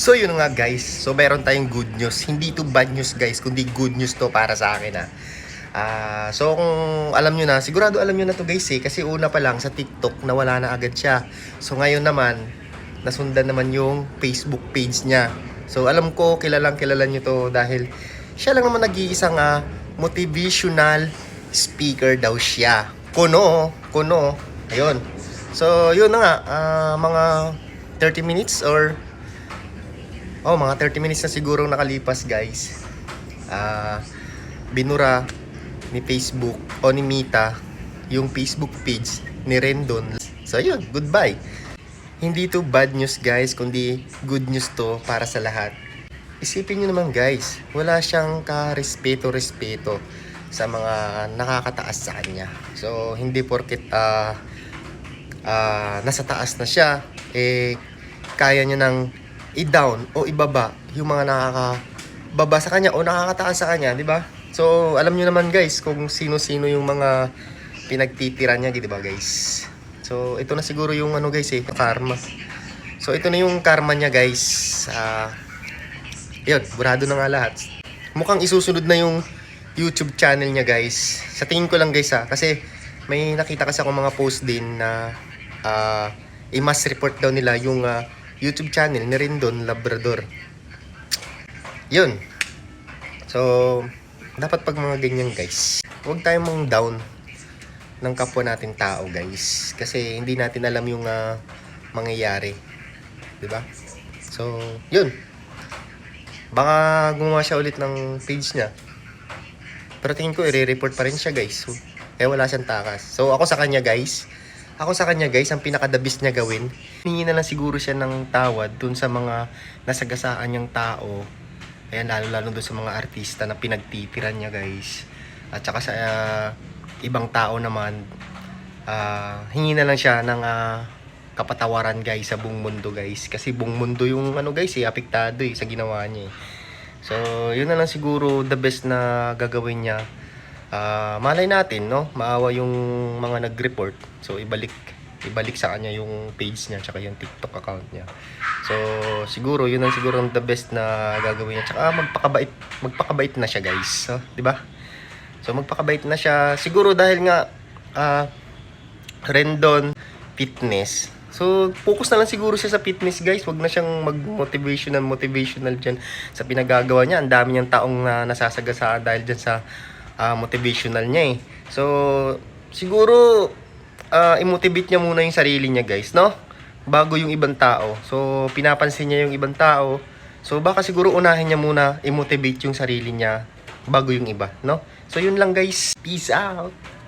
So yun nga guys, so meron tayong good news. Hindi to bad news guys, kundi good news to para sa akin ha. Ah, so kung alam nyo na, sigurado alam nyo na to guys eh, kasi una pa lang sa TikTok nawala na agad siya. So ngayon naman, nasundan naman yung Facebook page niya. So alam ko, kilalang kilala nyo to dahil siya lang naman nag-iisang ah, motivational speaker daw siya. Kuno, kuno, ayun. So yun na nga, ah, mga 30 minutes or Oh, mga 30 minutes na siguro nakalipas, guys. Ah, binura ni Facebook o ni Mita yung Facebook page ni Rendon. So, yun, goodbye. Hindi to bad news, guys, kundi good news to para sa lahat. Isipin nyo naman, guys, wala siyang ka-respeto-respeto sa mga nakakataas sa kanya. So, hindi porket ah ah, nasa taas na siya, eh, kaya niya nang i-down o ibaba yung mga nakakababa sa kanya o nakakataas sa kanya, di ba? So, alam nyo naman guys kung sino-sino yung mga pinagtitira niya, di ba guys? So, ito na siguro yung ano guys eh, karma. So, ito na yung karma niya guys. Ah, yun, burado na nga lahat. Mukhang isusunod na yung YouTube channel niya guys. Sa tingin ko lang guys ha, kasi may nakita kasi ako mga post din na ah, i-mass report daw nila yung ah, YouTube channel ni Rendon Labrador. Yun. So, dapat pag mga ganyan guys, huwag tayong mong down ng kapwa nating tao guys. Kasi hindi natin alam yung ah, mangyayari. ba? So, yun. Baka gumawa siya ulit ng page niya. Pero tingin ko, i-report pa rin siya guys. Kaya wala siyang takas. So, ako sa kanya guys, ako sa kanya guys, ang pinaka-the-best niya gawin, hingi na lang siguro siya ng tawad dun sa mga nasagasaan niyang tao. Ayan, lalo-lalo dun sa mga artista na pinagtitiran niya guys. At saka sa ah, ibang tao naman, ah, hingi na lang siya ng ah, kapatawaran guys sa buong mundo guys. Kasi buong mundo yung ano guys eh, apektado eh sa ginawa niya eh. So, yun na lang siguro the best na gagawin niya. Ah, malay natin, no? Maawa yung mga nag-report. So, ibalik ibalik sa kanya yung page niya tsaka yung TikTok account niya. So, siguro yun ang siguro the best na gagawin niya. Tsaka magpakabait, magpakabait na siya, guys. So, 'di ba? So, magpakabait na siya. Siguro dahil nga ah Rendon fitness. So, focus na lang siguro siya sa fitness, guys. Huwag na siyang mag-motivational, motivational dyan sa pinagagawa niya. Ang dami niyang taong na nasasagasaan dahil dyan sa ah, motivational niya eh. So, siguro, ah, i-motivate niya muna yung sarili niya, guys, no? Bago yung ibang tao. So, pinapansin niya yung ibang tao. So, baka siguro unahin niya muna i-motivate yung sarili niya bago yung iba, no? So, yun lang, guys. Peace out!